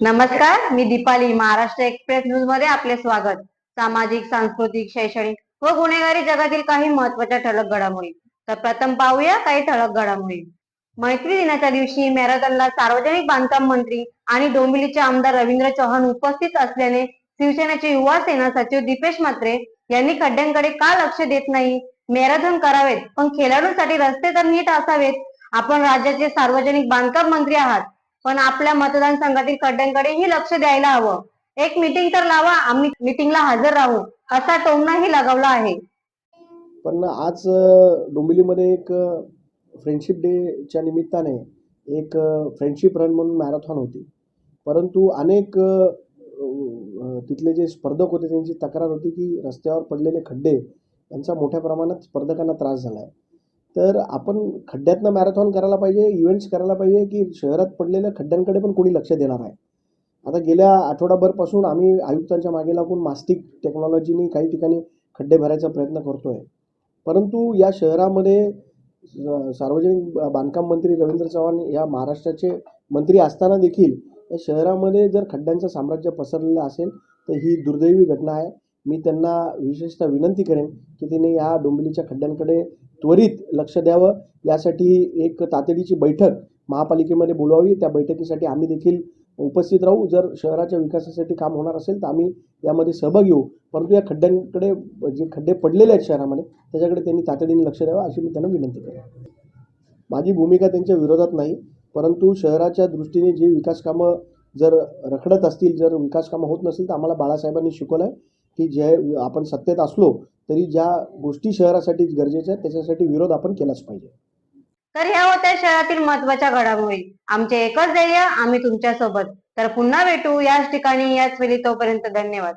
नमस्कार मी दीपाली महाराष्ट्र एक्सप्रेस न्यूजमध्ये आपले स्वागत. सामाजिक सांस्कृतिक शैक्षणिक व गुन्हेगारी जगातील काही महत्त्वाच्या ठळक घडामोडी. तर प्रथम पाहूया काही ठळक घडामोडी. मैत्री दिनाच्या दिवशी मॅरेथॉनला सार्वजनिक बांधकाम मंत्री आणि डोंबिवलीचे आमदार रवींद्र चव्हाण उपस्थित असल्याने शिवसेनेचे युवा सेना सचिव दीपेश म्हात्रे यांनी खड्ड्यांकडे का लक्ष देत नाही? मॅरेथॉन करावेत पण खेळाडूंसाठी रस्ते तर नीट असावेत. आपण राज्याचे सार्वजनिक बांधकाम मंत्री आहात. पण आपल्या मतदान संघातील खड्ड्यांकडेही लक्ष द्यायला हवं. एक मीटिंग तर लावा आम्ही मीटिंगला हजर राहू असा टोमणाही लगावला आहे. पण आज डोंबिवलीमध्ये एक फ्रेंडशिप डेच्या निमित्ताने एक फ्रेंडशिप रन म्हणून मॅरेथॉन होती. परंतु अनेक तिथले जे स्पर्धक होते त्यांची तक्रार होती की रस्त्यावर पडलेले खड्डे यांचा मोठ्या प्रमाणात स्पर्धकांना त्रास झाला आहे तर आपण खड्ड्यातनं मॅरेथॉन करायला पाहिजे इव्हेंट्स करायला पाहिजे की शहरात पडलेल्या खड्ड्यांकडे पण कोणी लक्ष देणार आहे? आता गेल्या आठवडाभरपासून आम्ही आयुक्तांच्या मागे लागून मास्टिक टेक्नॉलॉजीने काही ठिकाणी खड्डे भरायचा प्रयत्न करतोय. परंतु या शहरामध्ये सार्वजनिक बांधकाम मंत्री रवींद्र चव्हाण या महाराष्ट्राचे मंत्री असताना देखील या शहरामध्ये जर खड्ड्यांचं साम्राज्य पसरलेलं असेल तर ही दुर्दैवी घटना आहे. मी त्यांना विशेषतः विनंती करेन की त्यांनी या डोंबिवलीच्या खड्ड्यांकडे त्वरित लक्ष द्यावं. यासाठी एक तातडीची बैठक महापालिकेमध्ये बोलवावी त्या बैठकीसाठी आम्ही देखील उपस्थित राहू. जर शहराच्या विकासासाठी काम होणार असेल तर आम्ही यामध्ये सहभाग घेऊ परंतु या खड्ड्यांकडे जे खड्डे पडलेले आहेत शहरामध्ये त्याच्याकडे त्यांनी तातडीने लक्ष द्यावं अशी मी त्यांना विनंती करेन. माझी भूमिका त्यांच्या विरोधात नाही परंतु शहराच्या दृष्टीने जी विकास कामं जर रखडत असतील जर विकास कामं होत नसतील तर आम्हाला बाळासाहेबांनी शिकवलं आहे की जे आपण सत्तेत असलो तरी ज्या गोष्टी शहरासाठी गरजेच्या आहेत त्याच्यासाठी विरोध आपण केलाच पाहिजे. तर ह्या होत्या शहरातील महत्त्वाच्या घडामोडी. आमचे एकच ध्येय आम्ही तुमच्यासोबत तर पुन्हा भेटू याच ठिकाणी याच वेळी तोपर्यंत धन्यवाद.